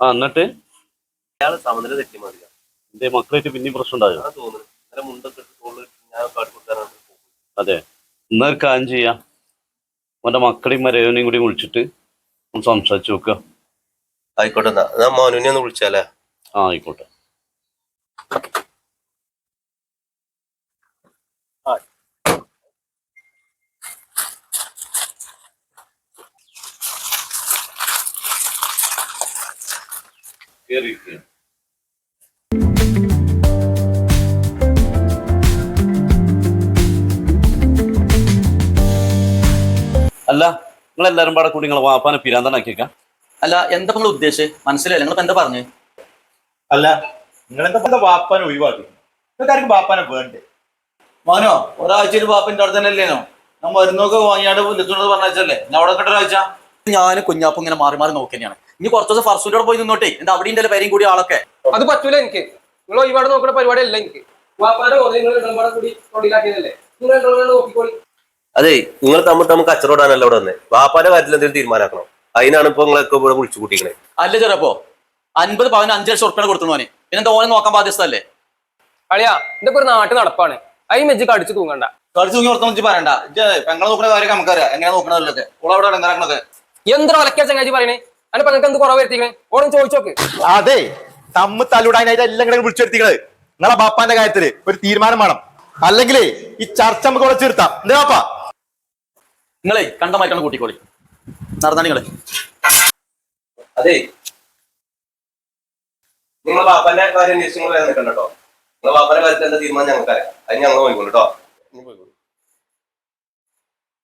ആ എന്നിട്ട്? അയാൾ സമനില തെറ്റി മതിയ എന്റെ മക്കളായിട്ട് പിന്നെയും പ്രശ്നം അതെ എന്നാൽ കാര്യം ചെയ്യാം. അവന്റെ മക്കളെയും മരവനെയും കൂടി വിളിച്ചിട്ട് സംസാരിച്ചു നോക്കുക ആയിക്കോട്ടെ എന്നാ. ഞാൻ മോനുവിനെ ഒന്ന് വിളിച്ചാലേ? ആ ആയിക്കോട്ടെ. കേറിയിരിക്കുക. അല്ല നിങ്ങൾ എല്ലാരും പാടെ കൂടി നിങ്ങൾ വാപ്പാനെ പിരാന്തനാക്കിയേക്കാം. അല്ല എന്താ നിങ്ങൾ ഉദ്ദേശിച്ചത് മനസ്സിലായില്ല? നിങ്ങൾ എന്താ പറഞ്ഞു? അല്ല നിങ്ങളെന്താ വാപ്പാനെ ഒഴിവാക്കി. നിങ്ങൾക്കാർക്കും വാപ്പാനെ വേണ്ടേ? മോനോ ഒരാഴ്ചയിൽ വാപ്പിന്റെ അവിടെ തന്നെ അല്ലേനോ? ഞാൻ മരുന്നൊക്കെ വാങ്ങിയാണ്ട് നിൽക്കുന്നത് പറഞ്ഞല്ലേ ഞാൻ അവിടെ കണ്ടൊരാഴ്ച ഞാൻ കുഞ്ഞാപ്പം ഇങ്ങനെ മാറി മാറി നോക്കി തന്നെയാണ് ഇനി കുറച്ച് ദിവസം ഫർസൂന്റെ പോയി നിന്നോട്ടെ. എന്താ അവിടെ ഉണ്ടല്ലോ പേരെയും കൂടി ആളൊക്കെ. അത് പറ്റൂല എനിക്ക്. നിങ്ങൾ ഒരുപാട് നോക്കുന്ന പരിപാടി അല്ല എനിക്ക് അതെ നിങ്ങൾ തമ്മിൽ തമ്മിൽ കച്ചറോടാണല്ലോ ഇവിടെ വന്നത് വാപ്പാന്റെ കാര്യത്തിൽ എന്തെങ്കിലും തീരുമാനമാക്കണം അതിനാണ് ഇപ്പൊ നിങ്ങളൊക്കെ ഇവിടെ വിളിച്ചു കൂട്ടിക്കണേ. അല്ല ചെറപ്പോ അൻപത് പവന് അഞ്ചു ലക്ഷം ഉറപ്പാണ് കൊടുത്തു മോനെ. പിന്നെ ഓനെ നോക്കാൻ ബാധ്യസ്ഥല്ലേ അളിയാ ഇതൊക്കെ ഒരു നാട്ടിൽ നടപ്പാണ്. അയി മെജ്ജ് കടിച്ചു തൂങ്ങണ്ട. കളിച്ചു തൂങ്ങി ഓർത്തു പറയണ്ട. പെങ്ങളെ നോക്കുന്ന കാര്യം നമുക്കറിയാം. എങ്ങനെ നോക്കണമല്ലൊക്കെ ഓളവിടെ എന്ത്ര ഒലക്കാ ചങ്ങാജി പറയണേ? അതിന് നിങ്ങൾക്ക് എന്ത് കുറവ് വരുത്തിക്കണേ? ഓടും ചോദിച്ചോക്ക് അതെ തമ്മ് തലുടാനായിട്ട് എല്ലാം കൂടെ വിളിച്ചെടുത്തിക്കണത് നിങ്ങളെ ബാപ്പാന്റെ കാര്യത്തിൽ ഒരു തീരുമാനം വേണം. അല്ലെങ്കിലേ ഈ ചർച്ച നമുക്ക് ഇവിടെ ചേർത്താം എന്താ ബാപ്പാ? നിങ്ങളെ കണ്ട മാറ്റാണ് കൂട്ടിക്കോളി. നടന്നാ നിങ്ങളെ. അതെ. നിങ്ങൾ ബാപ്പാന്റെ കാര്യം അന്വേഷിച്ചു നിങ്ങളെ നിൽക്കണ്ട നിങ്ങൾ വാപ്പാന്റെ കാര്യത്തിൽ എന്താ തീരുമാനം ഞങ്ങൾക്കറിയാം. അത് ഞങ്ങൾ പോയിക്കോളൂ കേട്ടോ.